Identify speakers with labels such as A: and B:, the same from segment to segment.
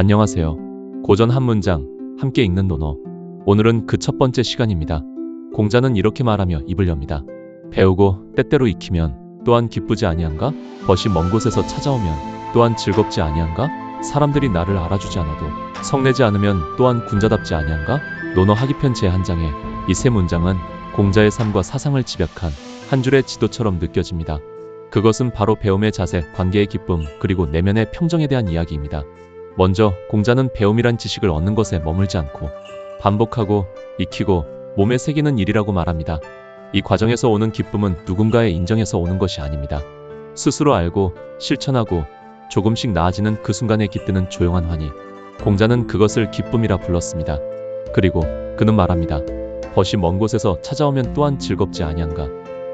A: 안녕하세요. 고전 한 문장, 함께 읽는 논어. 오늘은 그 첫 번째 시간입니다. 공자는 이렇게 말하며 입을 엽니다. 배우고 때때로 익히면 또한 기쁘지 아니한가? 벗이 먼 곳에서 찾아오면 또한 즐겁지 아니한가? 사람들이 나를 알아주지 않아도 성내지 않으면 또한 군자답지 아니한가? 논어 하기편 제1 장에 이 세 문장은 공자의 삶과 사상을 집약한 한 줄의 지도처럼 느껴집니다. 그것은 바로 배움의 자세, 관계의 기쁨, 그리고 내면의 평정에 대한 이야기입니다. 먼저 공자는 배움이란 지식을 얻는 것에 머물지 않고 반복하고 익히고 몸에 새기는 일이라고 말합니다. 이 과정에서 오는 기쁨은 누군가의 인정에서 오는 것이 아닙니다. 스스로 알고 실천하고 조금씩 나아지는 그 순간에 깃드는 조용한 환희. 공자는 그것을 기쁨이라 불렀습니다. 그리고 그는 말합니다. 벗이 먼 곳에서 찾아오면 또한 즐겁지 아니한가.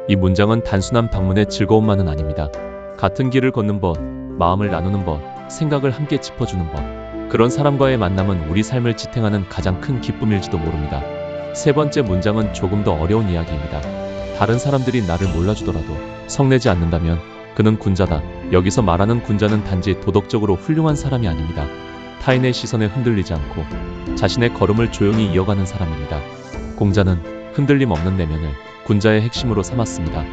A: 이 문장은 단순한 방문의 즐거움만은 아닙니다. 같은 길을 걷는 법, 마음을 나누는 법, 생각을 함께 짚어주는 법. 그런 사람과의 만남은 우리 삶을 지탱하는 가장 큰 기쁨일지도 모릅니다. 세 번째 문장은 조금 더 어려운 이야기입니다. 다른 사람들이 나를 몰라주더라도 성내지 않는다면 그는 군자다. 여기서 말하는 군자는 단지 도덕적으로 훌륭한 사람이 아닙니다. 타인의 시선에 흔들리지 않고 자신의 걸음을 조용히 이어가는 사람입니다. 공자는 흔들림 없는 내면을 군자의 핵심으로 삼았습니다.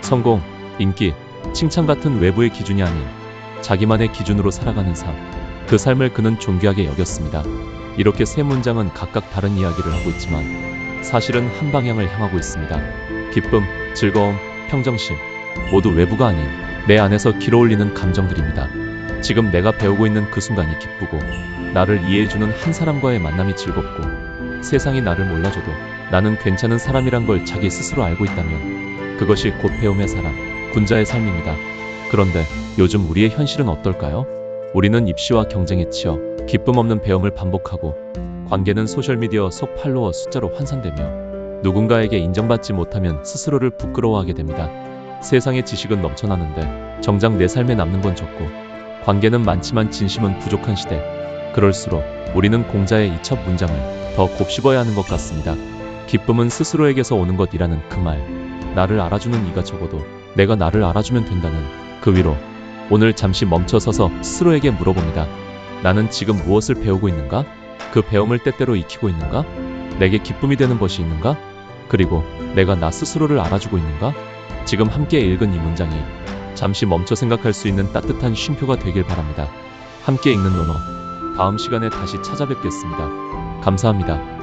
A: 성공, 인기, 칭찬 같은 외부의 기준이 아닌 자기만의 기준으로 살아가는 삶. 그 삶을 그는 존귀하게 여겼습니다. 이렇게 세 문장은 각각 다른 이야기를 하고 있지만 사실은 한 방향을 향하고 있습니다. 기쁨, 즐거움, 평정심. 모두 외부가 아닌 내 안에서 길어올리는 감정들입니다. 지금 내가 배우고 있는 그 순간이 기쁘고 나를 이해해주는 한 사람과의 만남이 즐겁고 세상이 나를 몰라줘도 나는 괜찮은 사람이란 걸 자기 스스로 알고 있다면 그것이 곧 배움의 사람, 군자의 삶입니다. 그런데 요즘 우리의 현실은 어떨까요? 우리는 입시와 경쟁에 치여 기쁨 없는 배움을 반복하고 관계는 소셜미디어 속 팔로워 숫자로 환산되며 누군가에게 인정받지 못하면 스스로를 부끄러워하게 됩니다. 세상의 지식은 넘쳐나는데 정작 내 삶에 남는 건 적고 관계는 많지만 진심은 부족한 시대. 그럴수록 우리는 공자의 이첫 문장을 더 곱씹어야 하는 것 같습니다. 기쁨은 스스로에게서 오는 것이라는 그 말. 나를 알아주는 이가 적어도 내가 나를 알아주면 된다는 그 위로 오늘 잠시 멈춰서서 스스로에게 물어봅니다. 나는 지금 무엇을 배우고 있는가? 그 배움을 때때로 익히고 있는가? 내게 기쁨이 되는 것이 있는가? 그리고 내가 나 스스로를 알아주고 있는가? 지금 함께 읽은 이 문장이 잠시 멈춰 생각할 수 있는 따뜻한 쉼표가 되길 바랍니다. 함께 읽는 논어. 다음 시간에 다시 찾아뵙겠습니다. 감사합니다.